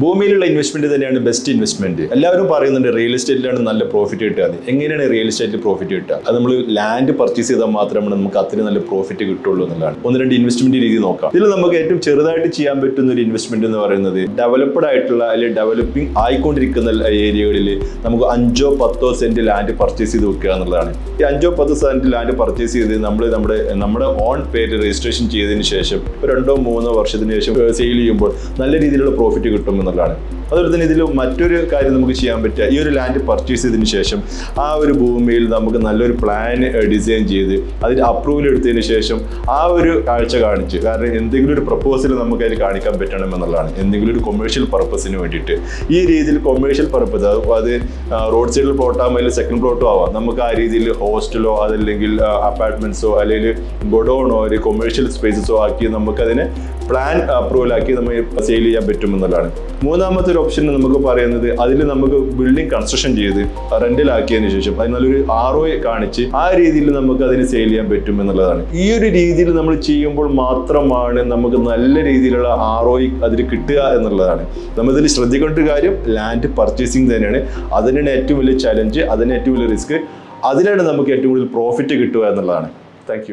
ഭൂമിയിലുള്ള ഇൻവെസ്റ്റ്മെന്റ് തന്നെയാണ് best investment എല്ലാവരും പറയുന്നുണ്ട് റിയൽ എസ്റ്റേറ്റിലാണ് നല്ല പ്രോഫിറ്റ് കിട്ടുക. എങ്ങനെയാണ് റിയൽ എസ്റ്റേറ്റിൽ പ്രോഫിറ്റ് കിട്ടുക? അത് നമ്മൾ ലാൻഡ് പർച്ചേസ് ചെയ്താൽ മാത്രമാണ് നമുക്ക് അത്രയും നല്ല പ്രോഫിറ്റ് കിട്ടുള്ളൂ എന്നുള്ളതാണ്. ഒന്ന് രണ്ട് ഇൻവെസ്റ്റ്മെന്റ് രീതി നോക്കാം. ഇതിൽ നമുക്ക് ഏറ്റവും ചെറുതായിട്ട് ചെയ്യാൻ പറ്റുന്ന ഒരു ഇൻവെസ്റ്റ്മെന്റ് എന്ന് പറയുന്നത് ഡെവലപ്ഡ് ആയിട്ടുള്ള അല്ലെങ്കിൽ ഡെവലപ്പിംഗ് ആയിക്കൊണ്ടിരിക്കുന്ന ഏരിയകളിൽ നമുക്ക് അഞ്ചോ പത്തോ സെന്റ് ലാൻഡ് പർച്ചേസ് ചെയ്ത് വെക്കുക എന്നുള്ളതാണ്. ഈ അഞ്ചോ പത്തോ സെന്റ് ലാൻഡ് പർച്ചേസ് ചെയ്ത് നമ്മൾ നമ്മുടെ നമ്മുടെ ഓൺ പേര് രജിസ്ട്രേഷൻ ചെയ്തതിന് ശേഷം രണ്ടോ മൂന്നോ വർഷത്തിന് ശേഷം സെയിൽ ചെയ്യുമ്പോൾ നല്ല രീതിയിലുള്ള പ്രോഫിറ്റ് കിട്ടും എന്നുള്ളതാണ്. അതുപോലെ തന്നെ ഇതിൽ മറ്റൊരു കാര്യം നമുക്ക് ചെയ്യാൻ പറ്റുക. ഈ ഒരു ലാൻഡ് പർച്ചേസ് ചെയ്തതിന് ശേഷം ആ ഒരു ഭൂമിയിൽ നമുക്ക് നല്ലൊരു പ്ലാൻ ഡിസൈൻ ചെയ്ത് അതിന് അപ്രൂവൽ എടുത്തതിന് ശേഷം ആ ഒരു കാഴ്ച കാണിച്ച് കാരണം എന്തെങ്കിലും ഒരു പ്രപ്പോസൽ നമുക്ക് അതിൽ കാണിക്കാൻ പറ്റണം എന്നുള്ളതാണ്. എന്തെങ്കിലും ഒരു കൊമേഴ്ഷ്യൽ പർപ്പസിന് വേണ്ടിയിട്ട്. ഈ രീതിയിൽ കൊമേഴ്ഷ്യൽ പർപ്പസ് അത് റോഡ് സൈഡിൽ പ്ലോട്ടാകുമ്പോൾ അല്ലെങ്കിൽ സെക്കൻഡ് പ്ലോട്ടോ ആവാം. നമുക്ക് ആ രീതിയിൽ ഹോസ്റ്റലോ അതല്ലെങ്കിൽ അപ്പാർട്ട്മെന്റ്സോ അല്ലെങ്കിൽ ഗൊഡോണോ ഒരു കൊമേഴ്ഷ്യൽ സ്പേസസോ ആക്കി നമുക്കതിനെ പ്ലാൻ അപ്രൂവൽ ആക്കി നമ്മൾ സെയിൽ ചെയ്യാൻ പറ്റും എന്നുള്ളതാണ്. മൂന്നാമത്തെ ഒരു ഓപ്ഷൻ നമുക്ക് പറയുന്നത് അതിൽ നമുക്ക് ബിൽഡിംഗ് കൺസ്ട്രക്ഷൻ ചെയ്ത് റെന്റിലാക്കിയതിനു ശേഷം അതിന് നല്ലൊരു ആർ ഒ കാണിച്ച് ആ രീതിയിൽ നമുക്ക് അതിന് സെയിൽ ചെയ്യാൻ പറ്റും എന്നുള്ളതാണ്. ഈ ഒരു രീതിയിൽ നമ്മൾ ചെയ്യുമ്പോൾ മാത്രമാണ് നമുക്ക് നല്ല രീതിയിലുള്ള ആർ ഒ അതിൽ കിട്ടുക എന്നുള്ളതാണ്. നമ്മളിതിൽ ശ്രദ്ധിക്കേണ്ട കാര്യം ലാൻഡ് പർച്ചേസിങ് തന്നെയാണ്. അതിനാണ് ഏറ്റവും വലിയ ചലഞ്ച് അതിന് ഏറ്റവും വലിയ റിസ്ക് അതിനാണ് നമുക്ക് ഏറ്റവും കൂടുതൽ പ്രോഫിറ്റ് കിട്ടുക എന്നുള്ളതാണ്. താങ്ക്